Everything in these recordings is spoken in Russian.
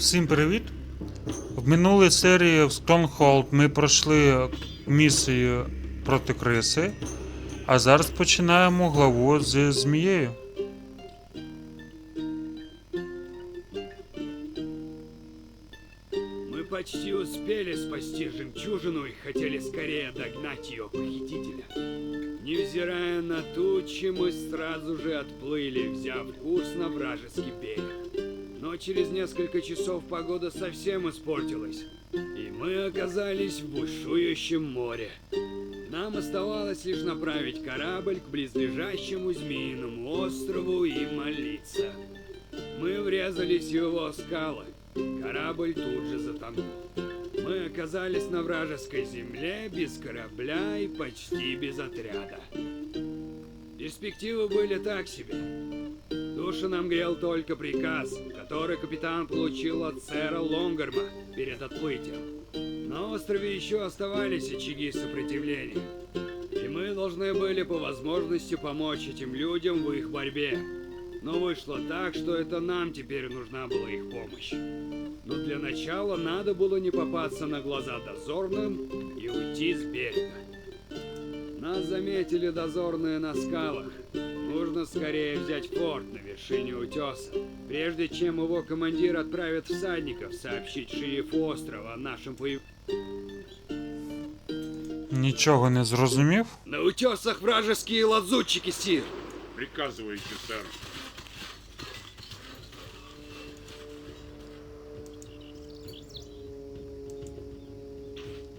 Всім привіт! В минулій серії в Stronghold ми пройшли місію проти криси, а зараз починаємо главу зі змією. Мы почти успели спасти жемчужину и хотели скорее догнать ее похитителя. Невзирая на тучи, мы сразу же отплыли, взяв курс на вражеский берег. Но через несколько часов погода совсем испортилась, и мы оказались в бушующем море. Нам оставалось лишь направить корабль к близлежащему Змеиному острову и молиться. Мы врезались в его скалы. Корабль тут же затонул. Мы оказались на вражеской земле, без корабля и почти без отряда. Перспективы были так себе. Душу нам грел только приказ, который капитан получил от сэра Лонгарма перед отплытием. На острове еще оставались очаги сопротивления. И мы должны были по возможности помочь этим людям в их борьбе. Но вышло так, что это нам теперь нужна была их помощь. Но для начала надо было не попасться на глаза дозорным и уйти с берега. Нас заметили дозорные на скалах. Нужно скорее взять форт на вершине утеса, прежде чем его командир отправит всадников сообщить шерифу острова о нашем появлении. Нічого не зрозумів. На утесах вражеские лазутчики, Сир! Приказывайте, сэр.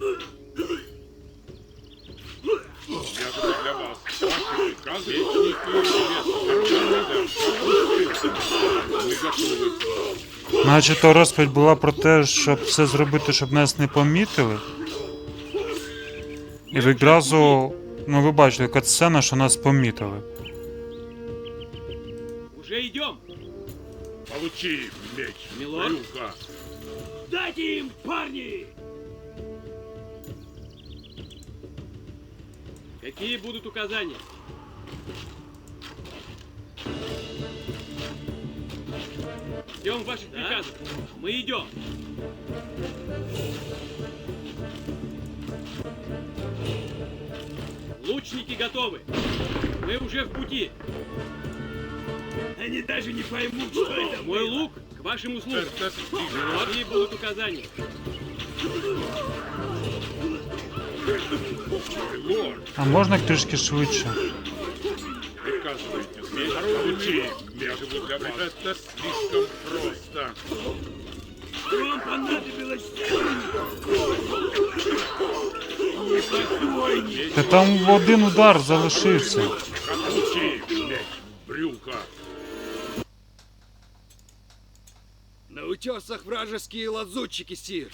Я Готовы. Начебто розповідь була про те, щоб все зробити, щоб нас не помітили. І відразу, ну ви бачили, яка сцена, що нас помітили. Уже идем! Получи меч, Милорд? Дайте им, парни! Какие будут указания? Ждем ваших приказов. Мы идем. Лучники готовы. Мы уже в пути. Они даже не поймут, что это Мой лук к вашим услугам. Какие будут указания? А можна трішки швидше? Приказывайте. Меч, получи меч. для вас. Это слишком просто. Вам понадобилось Та там один удар залишився. Меч, брюха. На утесах вражеские лазутчики, Сир!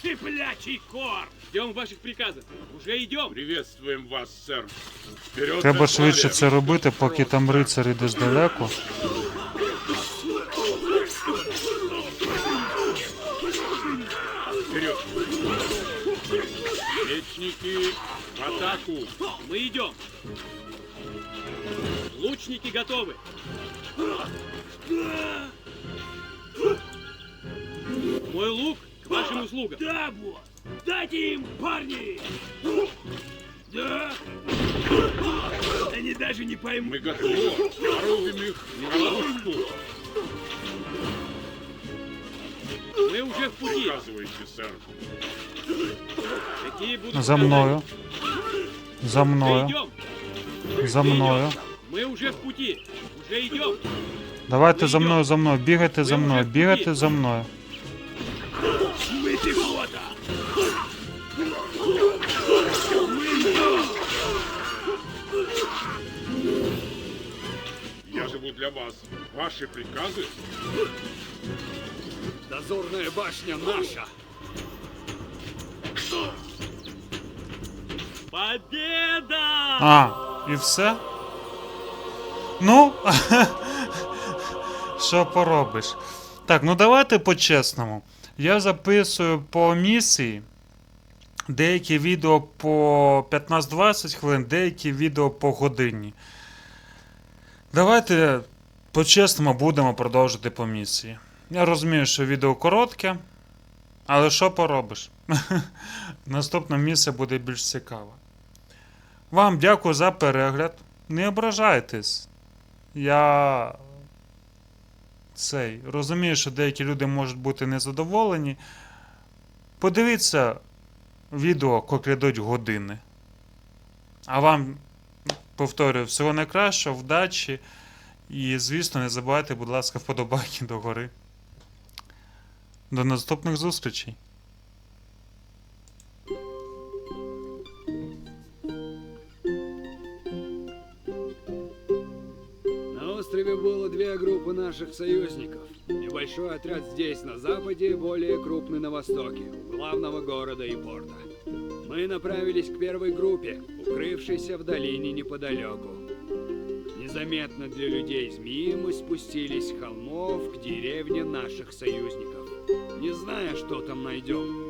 Цыплячий корм! Ждем ваших приказов. Уже идем. Приветствуем вас, сэр. Вперед, Треба швидше це робити, поки там рицар іде здалеку. Вперед! Мечники, в атаку! Мы идем. Лучники готовы. Мой лук услугам. Да, вот! Дайте им, парни! Да? Они даже не поймут. Мы готовы! Воруем их в ловушку! Мы уже в пути. Приказывайте, сэр. Какие будут За мною. За мною. Идем. За мною. Мы уже в пути. Уже идем. Давайте за мною, за мною. Бігайте за мною, бігайте за мною. Для вас. Ваши приказы? Дозорная башня наша! Победа! А, і все? Ну, що поробиш? Так, ну давайте по-чесному. Я записую по місії. Деякі відео по 15-20 хвилин, деякі відео по годині. Давайте по-чесному будемо продовжити по місії. Я розумію, що відео коротке, але що поробиш? Наступне місце буде більш цікаве. Вам дякую за перегляд. Не ображайтесь. Я цей розумію, що деякі люди можуть бути незадоволені. Подивіться відео, коли йдуть години. А вам, повторюю, всього найкращого, вдачі. І, звісно, не забувайте, будь ласка, вподобайки догори. До наступних зустрічей. На острове было две группы наших союзников. Небольшой отряд здесь, на западе, и более крупный на востоке, у главного города и порта. Мы направились к первой группе, укрывшейся в долине неподалеку. Незаметно для людей змеи мы спустились с холмов к деревне наших союзников. Не зная, что там найдем,